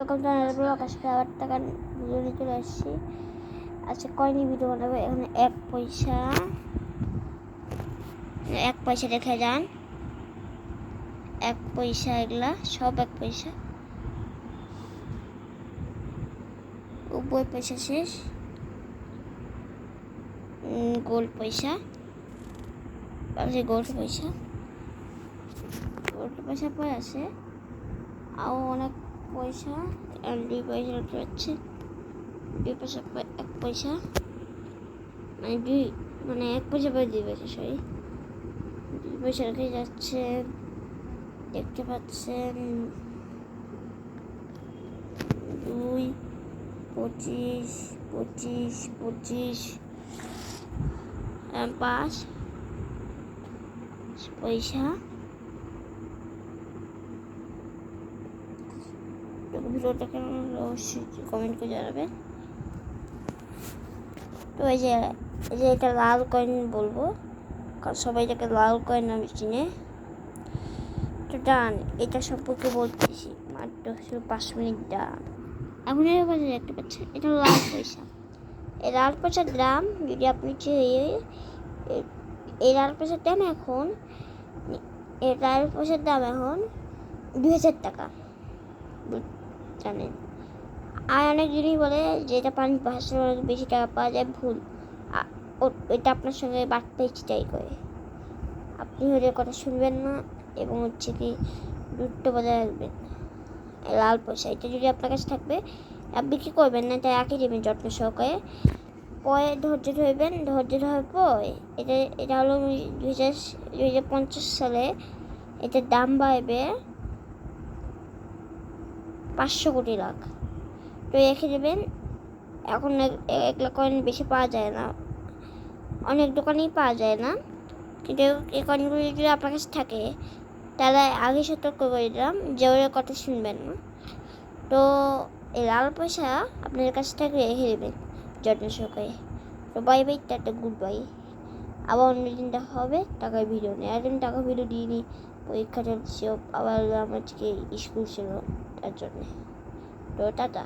এরকম channel blog আজকে আবার টাকা ভিডিও নিয়ে চলে আসছি। আজকে কয়নি ভিডিও বানাবো এখানে এক পয়সা। এক পয়সা রেখে যান। এক পয়সা এগুলা, সব এক পয়সা। নব্বই পয়সা শেষ। গোল্ড পয়সা। আছে গোল্ড পয়সা। গোল্ড পয়সা পরে আছে। আরও অনেক পয়সা দুই পয়সা পারছে দুই পয়সা এক পয়সা মানে দুই মানে এক পয়সা পরে দুই পয়সা সরি দুই পয়সা রেখে যাচ্ছে, দেখতে পাচ্ছেন, দুই, পঁচিশ পঁচিশ পঁচিশ পাঁচ, পয়সা ভিডিওটা কেমন অবশ্যই কমেন্ট করে জানাবেন তো এই যে এই যে এটা লাল কয়েন বলব, কারণ সবাই এটাকে লাল কয়েন নামে চিনে। তো ডান, এটা সম্পর্কে বলতেছি, মাত্র শুধু পাঁচ মিনিট ডান। এখন এর কাছে দেখতে পাচ্ছেন, এটা লাল পয়সা। এই লাল পয়সার দাম, যদি আপনি এই লাল পয়সার দাম এখন, এই লাল পয়সার দাম এখন দুই হাজার টাকা। জানেন। আর অনেক জিনিস বলে যে, এটা পানি ভাসালে অনেক বেশি টাকা পাওয়া যায়, ভুল। এটা আপনার সঙ্গে বাড়তে চাই করে। আপনি ওদের কথা শুনবেন না এবং হচ্ছে কি দূরত্ব বজায় রাখবেন। লাল পয়সা, এটা যদি আপনার কাছে থাকবে আপনি কী করবেন না, তাই একই দেবেন যত্ন সহকারে। পরে ধৈর্য ধরবেন, ধৈর্য ধরার পর এটা এটা হলো দুই হাজার দুই হাজার পঞ্চাশ সালে এটার দাম বাড়বে পাঁচশো কোটি লাখ। তো রেখে দেবেন, এখন এক- এগুলো কয়েন বেশি পাওয়া যায় না। অনেক দোকানেই পাওয়া যায় না। কিন্তু এই কয়েনগুলি যদি আপনার কাছে থাকে, তাহলে আগে সতর্ক করে দিলাম, যে ওদের কথা শুনবেন না। তো এই লাল পয়সা আপনাদের কাছে থাকলে রেখে দেবেন যত্ন সহকারে। তো bye bye tata good bye আবার অন্য দিন দেখা হবে টাকার ভিডিও নেই একদিন টাকা ভিডিও দিয়ে নিই। পরীক্ষা চলছে, আবার আমার আজকে স্কুল ছিল। তার জন্যে তো টাটা